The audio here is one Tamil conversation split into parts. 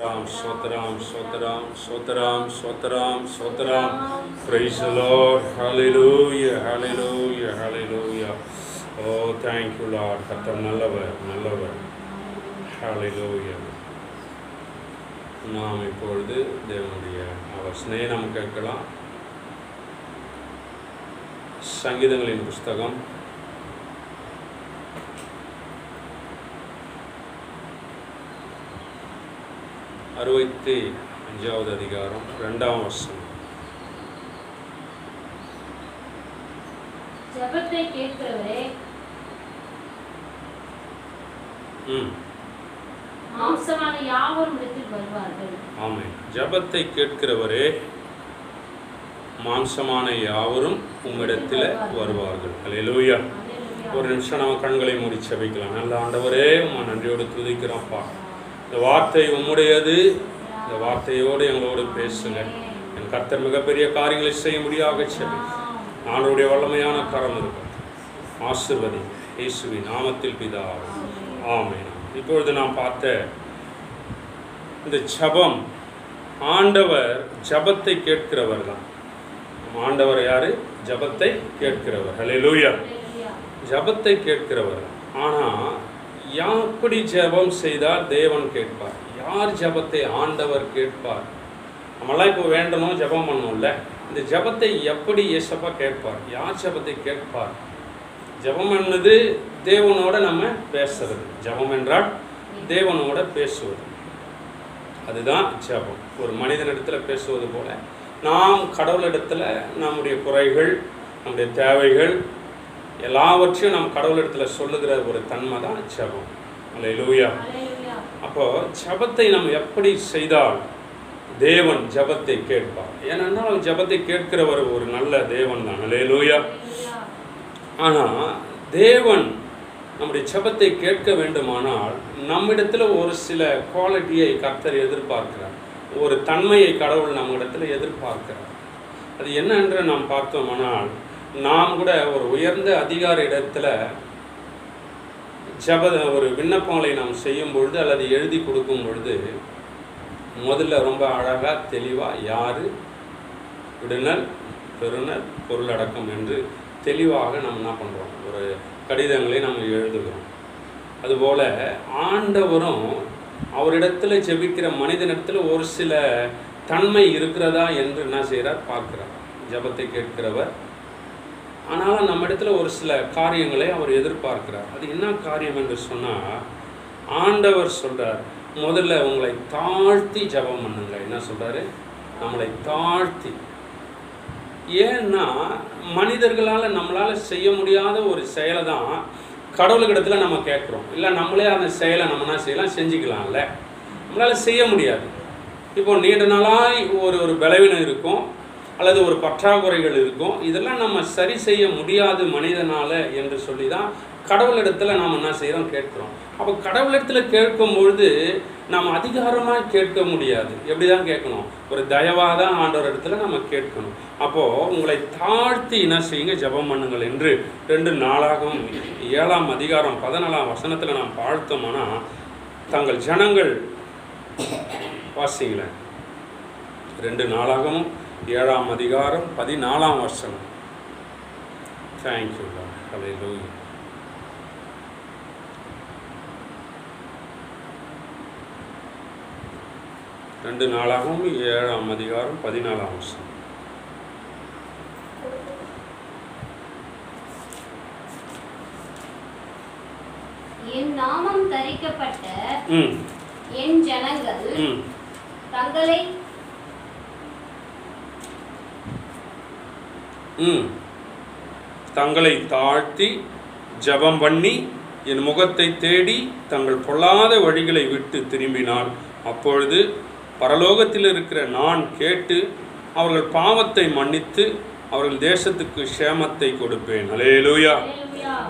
Ram, Sotram, Sotram, Sotram, Sotram, Sotram. Praise the Lord. Hallelujah, hallelujah, hallelujah. Oh, thank you, Lord. கர்த்தர் நல்லவர் நல்லவர் ஹalleluya நாம் இப்பொழுது தேவனுடைய அவர் ஸ்நேகம் கேட்கலாம் சங்கீதங்களின் புஸ்தகம் அறுபத்தி அஞ்சாவது அதிகாரம் ரெண்டாம் வருஷம் ஜெபத்தை கேட்கிறவரே மாம்சமான யாவரும் இடத்தில் வருவார்கள். ஆமென். ஜெபத்தை கேட்கிறவரே மாம்சமான யாவரும் உம்மிடத்தில் வருவார்கள். அல்லேலூயா. ஒரு நிமிஷம் நம்ம கண்களை மூடி செபிக்கலாம் நல்ல ஆண்டவரே உம்மை நன்றியோடு துதிக்கிறோம்ப்பா இந்த வார்த்தை உம்முடையது. இந்த வார்த்தையோடு எங்களோடு பேசுங்க என் கர்த்தர் மிகப்பெரிய காரியங்களை செய்ய முடியாக செபி நானுடைய வல்லமையான கரம் இருக்கும் ஆசிர்வதி. இயேசுவி நாமத்தில் பிதா ஆமென். இப்பொழுது நாம் பார்த்த இந்த ஜபம். ஆண்டவர் ஜபத்தை கேட்கிறவர் தான். ஆண்டவர் யார்? ஜபத்தை கேட்கிறவர். ஹலே லூயா ஜபத்தை கேட்கிறவர் ஆனால் எப்படி ஜெபம் செய்தால் தேவன் கேட்பார். யார் ஜெபத்தை ஆண்டவர் கேட்பார்? நம்மளாம் இப்போ வேண்டணும் ஜெபம் பண்ணணும்ல இந்த ஜெபத்தை எப்படி இயேசப்பா கேட்பார்? யார் ஜெபத்தை கேட்பார்? ஜெபம் என்னது? தேவனோட நம்ம பேசுறது. ஜெபம் என்றால் தேவனோட பேசுவது. அதுதான் ஜெபம். ஒரு மனிதனிடத்தில் பேசுவது போல நாம் கடவுளிடத்தில் நம்முடைய குறைகள் நம்முடைய தேவைகள் எல்லாவற்றையும் நாம் கடவுளிடத்தில் சொல்லுகிற ஒரு தன்மை தான் ஜெபம் அல்ல லூயா அப்போது ஜெபத்தை நம்ம எப்படி செய்தால் தேவன் ஜெபத்தை கேட்பார். ஏனென்றால் ஜபத்தை ஜெபத்தை கேட்கிறவர் ஒரு நல்ல தேவன் தான். அல்ல லூயா ஆனால் தேவன் நம்முடைய ஜெபத்தை கேட்க வேண்டுமானால் நம்மிடத்தில் ஒரு சில குவாலிட்டியை கர்த்தர் எதிர்பார்க்கிறார். ஒரு தன்மையை கடவுள் நம்மிடத்தில் எதிர்பார்க்கிறார். அது என்ன என்று நாம் பார்த்தோமானால் நாம் கூட ஒரு உயர்ந்த அதிகார இடத்துல ஜப ஒரு விண்ணப்பங்களை நாம் செய்யும் பொழுது அல்லது எழுதி கொடுக்கும் பொழுது முதல்ல ரொம்ப அழகாக தெளிவாக யார்? விடுநர் பெறுநர் பொருளடக்கம் என்று தெளிவாக நம்ம என்ன பண்ணுறோம் ஒரு கடிதங்களை நம்ம எழுதுகிறோம். அதுபோல் ஆண்டவரும் அவரிடத்தில் ஜெபிக்கிற மனிதனிடத்தில் ஒரு சில தன்மை இருக்கிறதா என்று என்ன செய்கிறார் பார்க்கிறார். ஜெபத்தை கேட்கிறவர் ஆனாலும் நம்ம இடத்துல ஒரு சில காரியங்களை அவர் எதிர்பார்க்கிறார். அது என்ன காரியம் என்று சொன்னால் ஆண்டவர் சொல்கிறார் முதல்ல உங்களை தாழ்த்தி ஜெபம் பண்ணுங்க. என்ன சொல்கிறாரு நம்மளை தாழ்த்தி. ஏன்னா மனிதர்களால் நம்மளால் செய்ய முடியாத ஒரு செயலை தான் கடவுளுக்கிடத்துல நம்ம கேட்குறோம். இல்லை நம்மளே அந்த செயலை நம்ம என்ன செய்யலாம்? செஞ்சுக்கலாம்ல. நம்மளால் செய்ய முடியாது. இப்போ நீண்ட நாளாக ஒரு ஒரு பலவீனம் இருக்கும். அல்லது ஒரு பற்றாக்குறைகள் இருக்கும். இதெல்லாம் நம்ம சரி செய்ய முடியாது மனிதனால் என்று சொல்லி தான் கடவுளிடத்தில் நாம் என்ன செய்கிறோம் கேட்குறோம். அப்போ கடவுளிடத்தில் கேட்கும் பொழுது நாம் அதிகாரமாக கேட்க முடியாது. எப்படி தான் கேட்கணும்? ஒரு தயவாக தான் ஆண்டவர் இடத்துல நம்ம கேட்கணும். அப்போது உங்களை தாழ்த்தி என்ன செய்யுங்க? ஜெபம் பண்ணுங்கள் என்று ரெண்டு நாளாகவும் ஏழாம் அதிகாரம் பதினாலாம் வசனத்தில் நாம் வாழ்த்தோம்னா தங்கள் ஜனங்கள் வாசிங்களேன் ரெண்டு நாளாகவும் ஏழாம் அதிகாரம் பதினாலாம் வசனம். தேங்க்யூ ஹalleluya ரெண்டு நாளாகவும் ஏழாம் அதிகாரம் பதினாலாம் வசனம். என் நாமம் தரிக்கப்பட்ட என் ஜனங்கள் தங்களை தங்களை தாழ்த்தி ஜெபம் பண்ணி என் முகத்தை தேடி தங்கள் பொல்லாத வழிகளை விட்டு திரும்பினால் அப்பொழுது பரலோகத்தில் இருக்கிற நான் கேட்டு அவர்கள் பாவத்தை மன்னித்து அவர்கள் தேசத்துக்கு க்ஷேமத்தை கொடுப்பேன். அலேலூயா.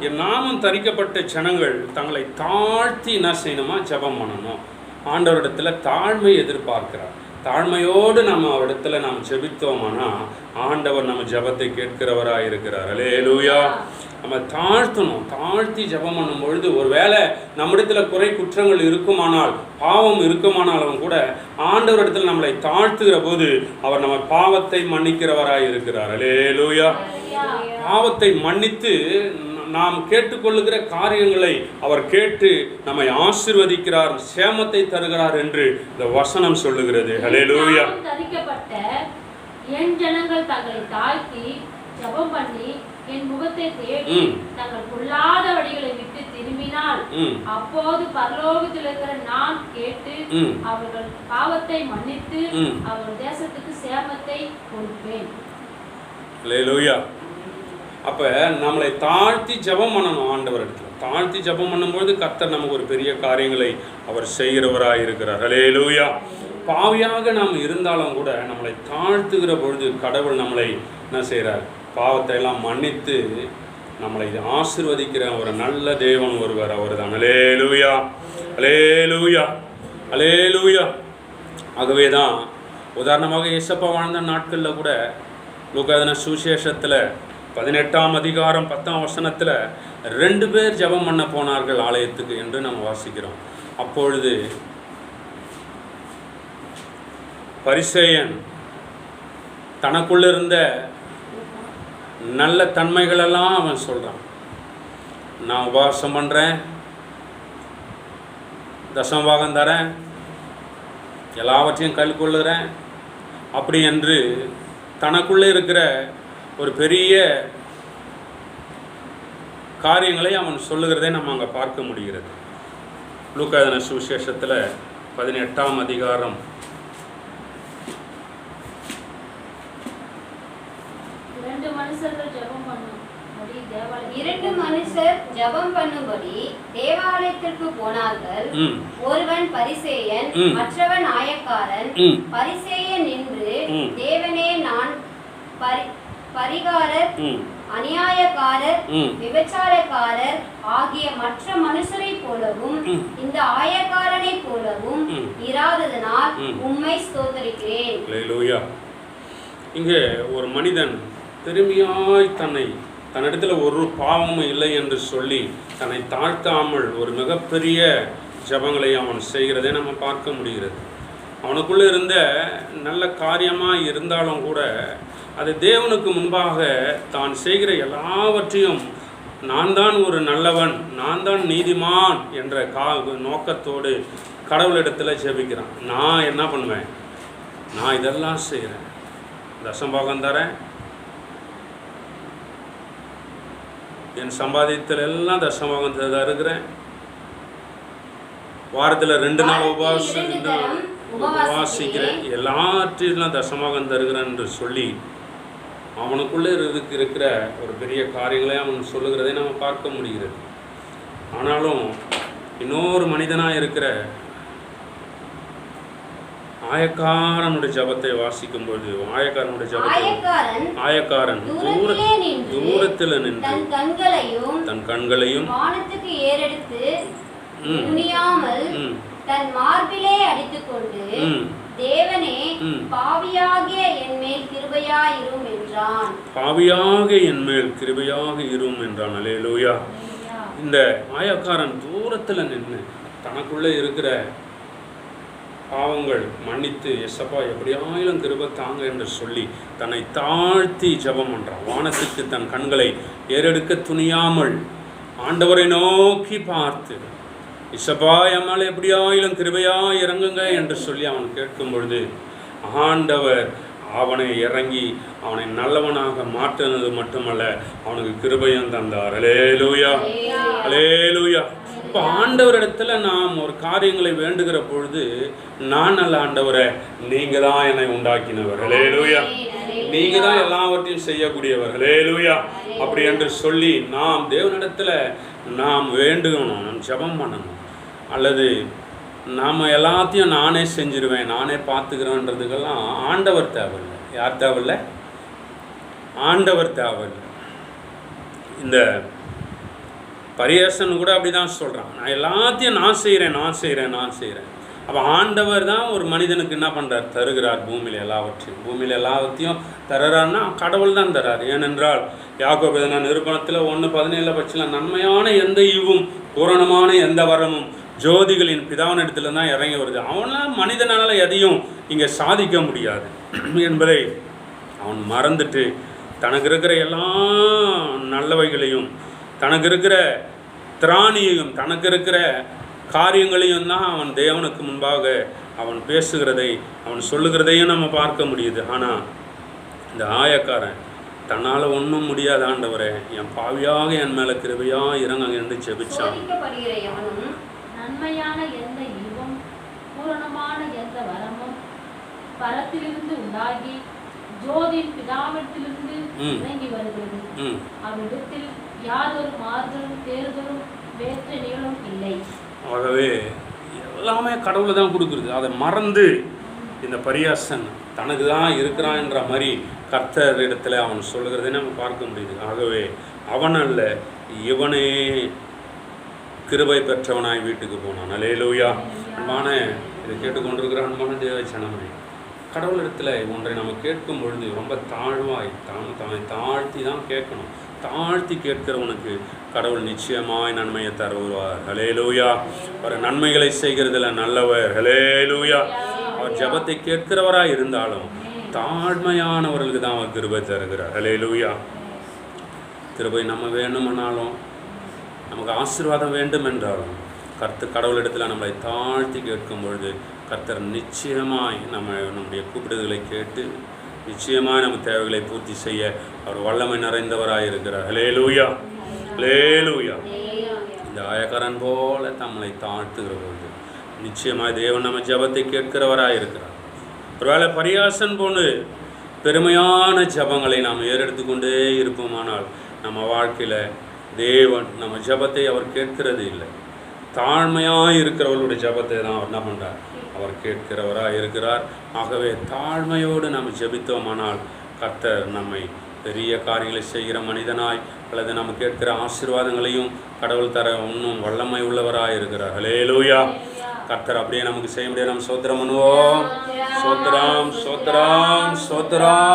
என் நாமம் தரிக்கப்பட்ட ஜனங்கள் தங்களை தாழ்த்தி என்ன செய்யணுமா? ஜெபம் பண்ணணும். ஆண்டவரிடத்துல தாழ்மை எதிர்பார்க்கிறார். தாழ்மையோடு நம்ம அவரிடத்துல நாம் ஜெபித்தோமானா ஆண்டவர் நம்ம ஜெபத்தை கேட்கிறவராக இருக்கிறார் அலேலூயா நம்ம தாழ்த்தணும். தாழ்த்தி ஜெபம் பண்ணும் பொழுது ஒருவேளை நம்மிடத்துல குறை குற்றங்கள் இருக்குமானால் பாவம் இருக்குமானாலும் கூட ஆண்டவரிடத்தில் நம்மளை தாழ்த்துகிற போது அவர் நம்ம பாவத்தை மன்னிக்கிறவராய் இருக்கிறார் அலேலூயா பாவத்தை மன்னித்து நாம் கேட்டுக்கொள்ளுகிற காரியங்களை அவர் கேட்டு நம்மை ஆசிர்வதிக்கிறார் சேமத்தை தருகிறார் என்று இந்த வசனம் சொல்லுகிறது. நாமம் தரிக்கப்பட்ட என் ஜனங்கள் தங்களை தாழ்த்தி ஜெபம் பண்ணி என் முகத்தை தேடி. தங்கள் பொல்லாத வழிகளை விட்டு திரும்பினால் அப்போது பரலோகத்தில் இருக்கிற நான் கேட்டு அவர்கள் பாவத்தை மன்னித்து ம். அவர்கள் தேசத்துக்கு சேமத்தை கொடுப்பேன். அப்போ நம்மளை தாழ்த்தி ஜெபம் பண்ணணும் ஆண்டவர் இடத்துல. தாழ்த்தி ஜெபம் பண்ணும்போது கர்த்தர் நமக்கு ஒரு பெரிய காரியங்களை அவர் செய்கிறவராக இருக்கிறார் ஹalleluya பாவியாக நாம் இருந்தாலும் கூட நம்மளை தாழ்த்துகிற பொழுது கடவுள் நம்மளை என்ன செய்கிறார் பாவத்தை எல்லாம் மன்னித்து நம்மளை ஆசிர்வதிக்கிற ஒரு நல்ல தேவன் ஒருவர் அவர் தான் அலேலுயா அலே லூயா ஆகவே தான் உதாரணமாக இயேசப்பா வாழ்ந்த நாட்களில் கூட லூக்காதன சுவிசேஷத்தில் பதினெட்டாம் அதிகாரம் பத்தாம் வசனத்தில் ரெண்டு பேர் ஜெபம் பண்ண போனார்கள் ஆலயத்துக்கு என்று நம்ம வாசிக்கிறோம். அப்பொழுது பரிசேயன் தனக்குள்ள இருந்த நல்ல தன்மைகளெல்லாம் அவன் சொல்கிறான் நான் உபவாசம் பண்ணுறேன் தசமபாகம் தரேன் எல்லாவற்றையும் கல் கொள்ளுறேன் அப்படி என்று தனக்குள்ளே இருக்கிற ஒரு பெரிய காரியங்களை அவன் சொல்லுகிறதை நம்ம அங்கே பார்க்க முடிகிறது. லூக்காதன சுவிசேஷத்தில் பதினெட்டாம் அதிகாரம். இரண்டு மனுஷர் ஜெபம் பண்ணும்படி தேவாலயத்திற்கு போனார்கள். ஒருவன் பரிசேயன். மற்றவன் ஆயக்காரன். பரிசேயன் நின்று. தேவனே நான் பரி பரிகாரர் அநியாயக்காரர் விபச்சாரக்காரர் ஆகிய மற்ற மனுஷரைப் போலவும். இந்த ஆயக்காரனைப் போலவும். இராததனால் ம். உம்மை ஸ்தோத்தரிக்கிறேன் இங்கே ஒரு மனிதன் பெருமையாய் தன்னை தன்னிடத்துல ஒரு பாவமும் இல்லை என்று சொல்லி தன்னை தாழ்த்தாமல் ஒரு மிகப்பெரிய ஜபங்களை அவன் செய்கிறதை நம்ம பார்க்க முடிகிறது அவனுக்குள்ளே இருந்த நல்ல காரியமாக இருந்தாலும் கூட அது தேவனுக்கு முன்பாக தான் செய்கிற எல்லாவற்றையும் நான் தான் ஒரு நல்லவன் நான் தான் நீதிமான் என்ற கா நோக்கத்தோடு கடவுளிடத்தில் ஜெபிக்கிறான் நான் என்ன பண்ணுவேன்? நான் இதெல்லாம் செய்கிறேன் தசம்பாகம் தரேன். என் சம்பாதியத்தில் எல்லாம் தசம்பாகம் தருகிறேன். வாரத்தில் ரெண்டு நாள் உபவாசம் உபவாசிக்கிறேன். எல்லாற்றிலும் தசமாகம் தருகிறேன் என்று சொல்லி அவனுக்குள்ளே இருக்கு இருக்கிற ஒரு பெரிய காரியங்களை அவன் சொல்லுகிறதை நம்ம பார்க்க முடிகிறது. ஆனாலும் இன்னொரு மனிதனாக இருக்கிற ஆயக்காரனுடைய ஜபத்தை வாசிக்கும்போது ஆயக்காரனுடைய ஜபத்தை ஆயக்காரன் தூர தூரத்திலே நின்று தன் கண்களையும் தன் கண்களையும் வானத்துக்கு ஏறெடுத்து ம், தன் மார்பிலே அடித்துக்கொண்டு தேவனே. பாவியாகிய என் மேல் கிருபையாயிரும் பாவியாக என் மேல் கிருபையாக இரும் என்றான். Hallelujah. இந்த ஆயக்காரன் தூரத்தில் நின்று தனக்குள்ளே இருக்கிற பாவங்கள் மன்னித்து எசப்பா எப்படியாயிலும் கிருபை தாங்க என்று சொல்லி தன்னை தாழ்த்தி ஜெபம் பண்றான். வானத்துக்கு தன் கண்களை ஏறெடுக்க துணியாமல் ஆண்டவரை நோக்கி பார்த்து இசப்பா எம்மால் எப்படியாயிலும் கிருபையா இறங்குங்க என்று சொல்லி அவன் கேட்கும் பொழுது ஆண்டவர் அவனை இறங்கி அவனை நல்லவனாக மாற்றினது மட்டுமல்ல அவனுக்கு கிருபையும் தந்தார். அலேலூயா அலேலூயா இப்போ ஆண்டவரிடத்துல நாம் ஒரு காரியங்களை வேண்டுகிற பொழுது நான் அல்ல ஆண்டவரை நீங்கள் தான் என்னை உண்டாக்கினவர். அலேலூயா நீங்கள் தான் எல்லாவற்றையும் செய்யக்கூடியவர். அலேலூயா அப்படி என்று சொல்லி நாம் தேவனிடத்தில் நாம் வேண்டுகணும் நாம் ஜபம் பண்ணணும். அல்லது நாம் எல்லாத்தையும் நானே செஞ்சிருவேன் நானே பார்த்துக்கிறேன்றதுக்கெல்லாம் ஆண்டவர் தேவையில்லை. யார் தேவையில்லை? ஆண்டவர் தேவையில்லை. இந்த பரியேசன் கூட அப்படி தான் சொல்கிறான் நான் எல்லாத்தையும் நான் செய்கிறேன் நான் செய்கிறேன் நான் செய்கிறேன் அப்போ ஆண்டவர் தான் ஒரு மனிதனுக்கு என்ன பண்ணுறார் தருகிறார் பூமியில் எல்லாவற்றையும். பூமியில் எல்லாவற்றையும் தருறாருன்னா கடவுள் தான் தரார் ஏனென்றால் யாக்கோபு நான் நிருபணத்தில் ஒன்று பதினேழு பட்சத்தில் நன்மையான எந்த ஈவும் பூரணமான எந்த வரமும் ஜோதிகளின் பிதாவினிடத்துல தான் இறங்கி வருது. அவனால் மனிதனால் எதையும் இங்கே சாதிக்க முடியாது. என்பதை அவன் மறந்துட்டு தனக்கு இருக்கிற எல்லா நல்லவைகளையும் தனக்கு இருக்கிற திராணியையும் தனக்கு இருக்கிற காரியங்களையும் தான் அவன் தேவனுக்கு முன்பாக அவன் பேசுகிறதை அவன் சொல்லுகிறதையும் நம்ம பார்க்க முடியுது. ஆனால் இந்த ஆயக்காரன் தன்னால் ஒன்றும் முடியாத ஆண்டவரே. என் பாவியாக என் மேலே கிருபையா இறங்க. என்று செபிச்சான் நன்மையான எந்த ஈவும் பூரணமான எந்த வரமும் பரத்திலிருந்து உண்டாகி ஜோதியின் பிதாவிடத்திலிருந்து. இறங்கி வருகிறது. அவ்விடத்தில் யாதொரு மாறுதலும் தேர்தலும் வேற்ற நீளும் இல்லை. ஆகவே எல்லாமே கடவுளை தான் கொடுக்குறது. அதை மறந்து இந்த பரியாசன் தனக்கு தான் இருக்கிறான்ற மாதிரி கர்த்தர் இடத்துல அவன் சொல்லுகிறதை நம்ம பார்க்க முடியுது. ஆகவே அவன் அல்ல இவனே கிருபை பெற்றவனாய் வீட்டுக்கு போனான். அலேலூயா அன்பான இதை கேட்டுக்கொண்டிருக்கிற அன்பான தேவச்சனமே கடவுளிடத்தில் ஒன்றை நம்ம கேட்கும் பொழுது ரொம்ப தாழ்வாய் தான் தன்னை தாழ்த்தி தான் கேட்கணும். தாழ்த்தி கேட்கிறவனுக்கு கடவுள் நிச்சயமாய் நன்மையை தருவார். ஹலேலூயா அவர் நன்மைகளை செய்கிறதுல நல்லவர். ஹலேலூயா அவர் ஜெபத்தை கேட்கிறவராய் இருந்தாலும் தாழ்மையானவர்களுக்கு தான் அவர் கிருபை தருகிறார். ஹலேலூயா கிருபை நம்ம வேணுமானாலும் நமக்கு ஆசீர்வாதம் வேண்டும் என்றாலும் கர்த்து கடவுளிடத்தில் நம்மளை தாழ்த்தி கேட்கும் பொழுது கர்த்தர் நிச்சயமாய் நம்ம நம்முடைய கூப்பிடுதலை கேட்டு நிச்சயமாய் நம்ம தேவைகளை பூர்த்தி செய்ய அவர் வல்லமை நிறைந்தவராக இருக்கிறார். ஹலேலூயா ஹலேலூயா இந்த ஆயக்காரன் போல நம்மளை தாழ்த்துகிற பொழுது நிச்சயமாய் தேவன் நம்ம ஜெபத்தை கேட்கிறவராக இருக்கிறார். ஒருவேளை பரியாசன் போன்று பெருமையான ஜெபங்களை நாம் ஏறெடுத்து கொண்டே இருப்போமானால் நம்ம வாழ்க்கையில் தேவன் நம்ம ஜெபத்தை அவர் கேட்கிறது இல்லை. தாழ்மையாக இருக்கிறவர்களுடைய ஜெபத்தை தான் அவர் என்ன பண்ணுறார் அவர் கேட்கிறவராக இருக்கிறார். ஆகவே தாழ்மையோடு நாம் ஜபித்தோமானால் கர்த்தர் நம்மை பெரிய காரியங்களை செய்கிற மனிதனாய் அல்லது நம்ம கேட்கிற ஆசீர்வாதங்களையும் கடவுள் தர இன்னும் வல்லமை உள்ளவராக இருக்கிறார். ஹலேலூயா கர்த்தர் அப்படியே நமக்கு செய்ய முடியாது. நம்ம சோத்திரம் பண்ணுவோம். சோத்திரம் சோத்திரம் சோத்திரம்.